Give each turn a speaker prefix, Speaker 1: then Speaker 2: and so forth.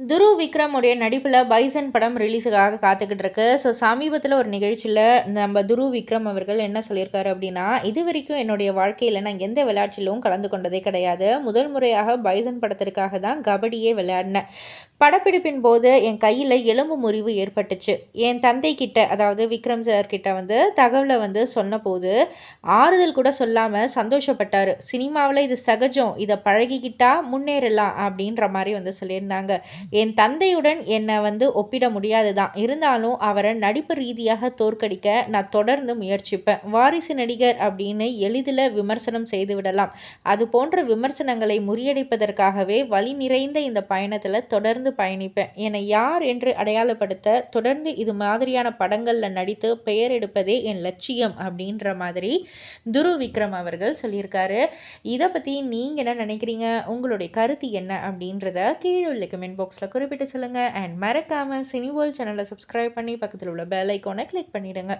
Speaker 1: துரு விக்ரமுடைய நடிப்பில் பைசன் படம் ரிலீஸுக்காக காத்துக்கிட்டு இருக்கு ஸோ சமீபத்தில் ஒரு நிகழ்ச்சியில் நம்ம துரு விக்ரம் அவர்கள் என்ன சொல்லியிருக்காரு அப்படின்னா இது வரைக்கும் என்னுடைய வாழ்க்கையில் நான் எந்த விளையாட்டிலும் கலந்து கொண்டதே கிடையாது. முதல் முறையாக பைசன் படத்திற்காக தான் கபடியே விளையாடினேன். படப்பிடிப்பின் போது என் கையில் எலும்பு முறிவு ஏற்பட்டுச்சு. என் தந்தை கிட்ட அதாவது விக்ரம் சார் கிட்ட வந்து தகவலை வந்து சொன்னபோது ஆறுதல் கூட சொல்லாமல் சந்தோஷப்பட்டார். சினிமாவில் இது சகஜம் இதை பழகிக்கிட்டா முன்னேறலாம் அப்படின்ற மாதிரி வந்து சொல்லியிருந்தாங்க. என் தந்தையுடன் என்னை வந்து ஒப்பிட முடியாது தான் இருந்தாலும் அவரை நடிப்பு ரீதியாக தோற்கடிக்க நான் தொடர்ந்து முயற்சிப்பேன். வாரிசு நடிகர் அப்படின்னு எளிதில் விமர்சனம் செய்து விடலாம். அது போன்ற விமர்சனங்களை முறியடிப்பதற்காகவே வழி நிறைந்த இந்த பயணத்தில் தொடர்ந்து பயணிப்பேன். என்னை யார் என்று அடையாளப்படுத்த தொடர்ந்து இது மாதிரியான படங்களில் நடித்து பெயர் எடுப்பதே என் லட்சியம் அப்படின்ற மாதிரி துரு விக்ரம் அவர்கள் சொல்லியிருக்காரு. இதை பற்றி நீங்கள் என்ன நினைக்கிறீங்க? உங்களுடைய கருத்து என்ன அப்படின்றத கீழே உள்ள கமெண்ட் பாக்ஸில் குறிப்பிட்டு சொல்லுங்கள் அண்ட் மறக்காமல் சினிவோல் சேனலை சப்ஸ்கிரைப் பண்ணி பக்கத்தில் உள்ள பெல் ஐக்கோனை கிளிக் பண்ணிவிடுங்க